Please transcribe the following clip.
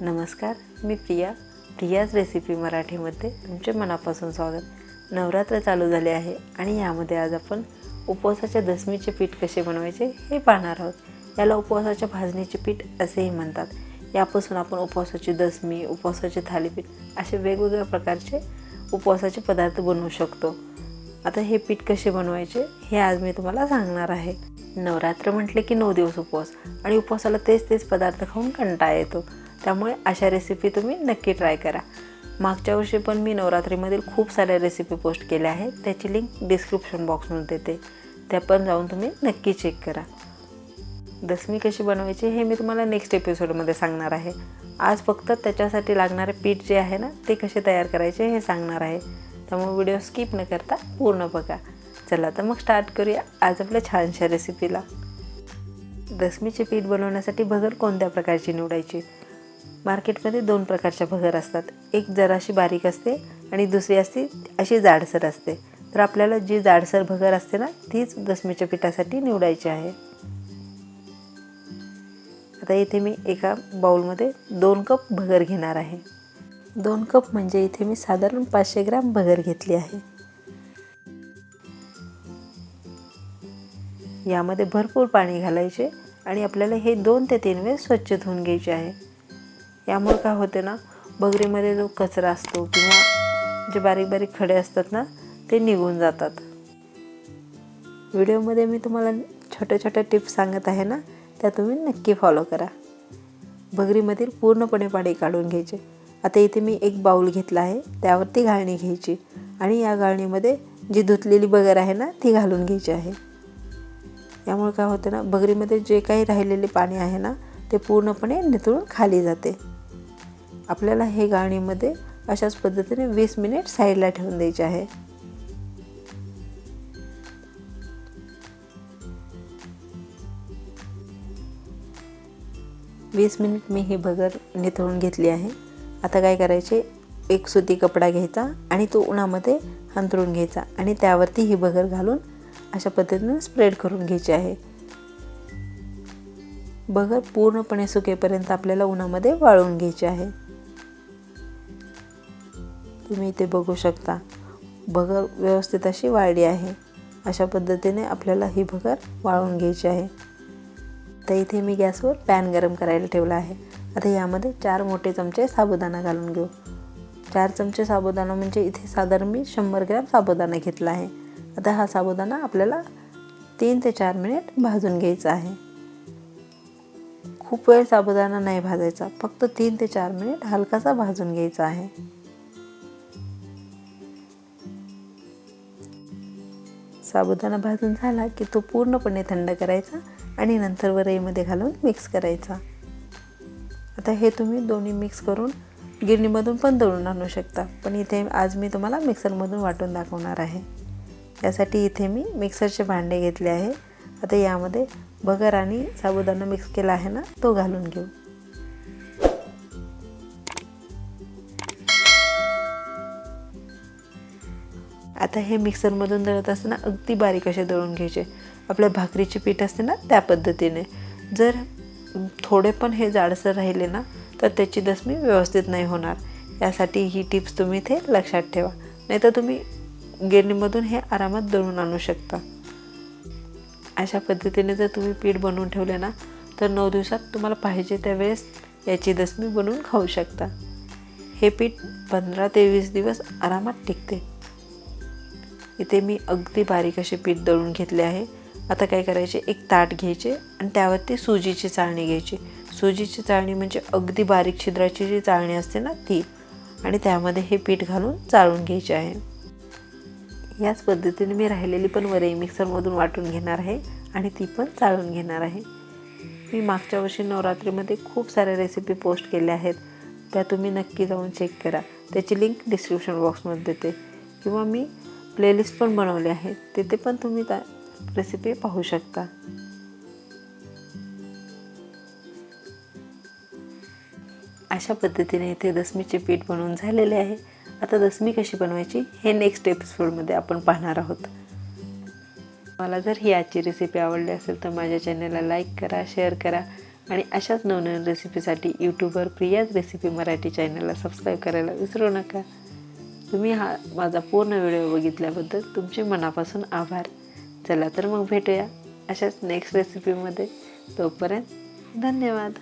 नमस्कार मी प्रिया. प्रियाज रेसिपी मराठीमध्ये तुमचे मनापासून स्वागत. नवरात्र चालू झाले आहे आणि यामध्ये आज आपण उपवासाच्या दसमीचे पीठ कसे बनवायचे हे पाहणार आहोत. याला उपवासाच्या भाजणीचे पीठ असेही म्हणतात. यापासून आपण उपवासाची दसमी उपवासाचे थालीपीठ असे वेगवेगळ्या प्रकारचे उपवासाचे पदार्थ बनवू शकतो. आता हे पीठ कसे बनवायचे हे आज मी तुम्हाला सांगणार आहे. नवरात्र म्हटले की नऊ दिवस उपवास आणि उपवासाला तेच तेच पदार्थ खाऊन कंटाळा येतो. त्यामुळे अशा रेसिपी तुम्ही नक्की ट्राय करा. मागच्या वर्षी पण मी नवरात्रीमधील खूप साऱ्या रेसिपी पोस्ट केल्या आहेत. त्याची लिंक डिस्क्रिप्शन बॉक्समध्ये देते. त्या पण जाऊन तुम्ही नक्की चेक करा. दसमी कशी बनवायची हे मी तुम्हाला नेक्स्ट एपिसोडमध्ये सांगणार आहे. आज फक्त त्याच्यासाठी लागणारे पीठ जे आहे ना ते कसे तयार करायचे हे सांगणार आहे. त्यामुळे व्हिडिओ स्किप न करता पूर्ण बघा. चला तर मग स्टार्ट करूया आज आपल्या छानशा रेसिपीला दसमीचे पीठ बनवण्यासाठी भगर कोणत्या प्रकारची निवडायची? मार्केटमध्ये दोन प्रकारच्या भगर असतात. एक जराशी बारीक असते आणि दुसरी असते अशी जाडसर असते. तर आपल्याला जी जाडसर भगर असते ना तीच दसमीच्या पिठासाठी निवडायची आहे. आता इथे मी एका बाउलमध्ये दोन कप भगर घेणार आहे. दोन कप म्हणजे इथे मी साधारण पाचशे ग्रॅम भगर घेतली आहे. यामध्ये भरपूर पाणी घालायचे आणि आपल्याला हे दोन ते तीन वेळ स्वच्छ धुवून घ्यायचे आहे. यामुळे काय होते ना बगरीमध्ये जो कचरा असतो किंवा जे बारीक बारीक खडे असतात ना ते निघून जातात. व्हिडिओमध्ये मी तुम्हाला छोट्या छोट्या टिप्स सांगत आहे ना त्या तुम्ही नक्की फॉलो करा. बगरीमधील पूर्णपणे पाणी काढून घ्यायचे. आता इथे मी एक बाऊल घेतला आहे त्यावरती घालणी घ्यायची आणि या गाळणीमध्ये जी धुतलेली बगर आहे ना ती घालून घ्यायची आहे. यामुळे काय होतं ना बगरीमध्ये जे काही राहिलेले पाणी आहे ना ते पूर्णपणे निथळून खाली जाते. आपल्याला हे गाणीमध्ये अशाच पद्धतीने वीस मिनिट साईडला ठेवून द्यायचे आहे. वीस मिनिट मी ही भगर निथळून घेतली आहे. आता काय करायचे? एक सुती कपडा घ्यायचा आणि तो उन्हामध्ये अंतरून घ्यायचा आणि त्यावरती ही भगर घालून अशा पद्धतीने स्प्रेड करून घ्यायची आहे. भगर पूर्णपणे सुकेपर्यंत आपल्याला उन्हामध्ये वाळवून घ्यायची आहे. तुम्ही इथे बघू शकता. भगर व्यवस्थित अशी वाळली आहे. अशा पद्धतीने आपल्याला ही भगर वाळवून घ्यायची आहे. तर इथे मी गॅसवर पॅन गरम करायला ठेवला आहे. आता यामध्ये चार मोठे चमचे साबुदाणा घालून घेऊ. चार चमचे साबुदाणा म्हणजे इथे साधारण मी शंभर ग्रॅम साबुदाणा घेतला आहे. आता हा साबुदाणा आपल्याला तीन ते चार मिनिट भाजून घ्यायचा आहे. खूप वेळ साबुदाणा नाही भाजायचा. फक्त तीन ते चार मिनिट हलकासा भाजून घ्यायचा आहे. साबुदाणा भाजून झाला की तो पूर्णपणे थंड करायचा आणि नंतर वरईमध्ये घालून मिक्स करायचा. आता हे तुम्ही दोन्ही मिक्स करून गिरणीमधून पण दळून आणू शकता. पण इथे आज मी तुम्हाला मिक्सरमधून वाटून दाखवणार आहे. यासाठी इथे मी मिक्सरचे भांडे घेतले आहे. आता यामध्ये बगर आणि साबुदाणा मिक्स केला आहे ना तो घालून घेऊ. आता हे मिक्सरमधून दळत असताना अगदी बारीक असे दळून घ्यायचे. आपल्या भाकरीचे पीठ असते ना त्या पद्धतीने. जर थोडे पण हे जाडसर राहिले ना तर त्याची दसमी व्यवस्थित नाही होणार. यासाठी ही टिप्स तुम्ही इथे लक्षात ठेवा. नाही तर तुम्ही गिरणीमधून हे आरामात दळून आणू शकता. अशा पद्धतीने जर तुम्ही पीठ बनवून ठेवले ना तर नऊ दिवसात तुम्हाला पाहिजे त्यावेळेस याची दसमी बनवून खाऊ शकता. हे पीठ पंधरा ते वीस दिवस आरामात टिकते. इथे मी अगदी बारीक असे पीठ दळून घेतले आहे. आता काय करायचे? एक ताट घ्यायचे आणि त्यावरती सुजीची चाळणी घ्यायची. सुजीची चाळणी म्हणजे अगदी बारीक छिद्राची जी चाळणी असते ना ती. आणि त्यामध्ये हे पीठ घालून चाळून घ्यायचे आहे. याच पद्धतीने मी राहिलेली पण वरई मिक्सरमधून वाटून घेणार आहे आणि ती पण चाळून घेणार आहे. मी मागच्या वर्षी नवरात्रीमध्ये खूप साऱ्या रेसिपी पोस्ट केल्या आहेत. त्या तुम्ही नक्की जाऊन चेक करा. त्याची लिंक डिस्क्रिप्शन बॉक्समध्ये देते. किंवा मी प्लेलिस्ट पण बनवले आहेत. तिथे पण तुम्ही त्या रेसिपी पाहू शकता. अशा पद्धतीने इथे दसमीचे पीठ बनवून झालेले आहे. आता दसमी कशी बनवायची हे नेक्स्ट एपिसोडमध्ये आपण पाहणार आहोत. मला जर ही आजची रेसिपी आवडली असेल तर माझ्या चॅनलला लाईक करा शेअर करा आणि अशाच नवनवीन रेसिपीसाठी यूट्यूबवर प्रियाज रेसिपी मराठी चॅनलला सबस्क्राईब करायला विसरू नका. तुम्ही हा माझा पूर्ण व्हिडिओ बघितल्याबद्दल तुमचे मनापासून आभार. चला तर मग भेटूया अशाच नेक्स्ट रेसिपीमध्ये तोपर्यंत धन्यवाद.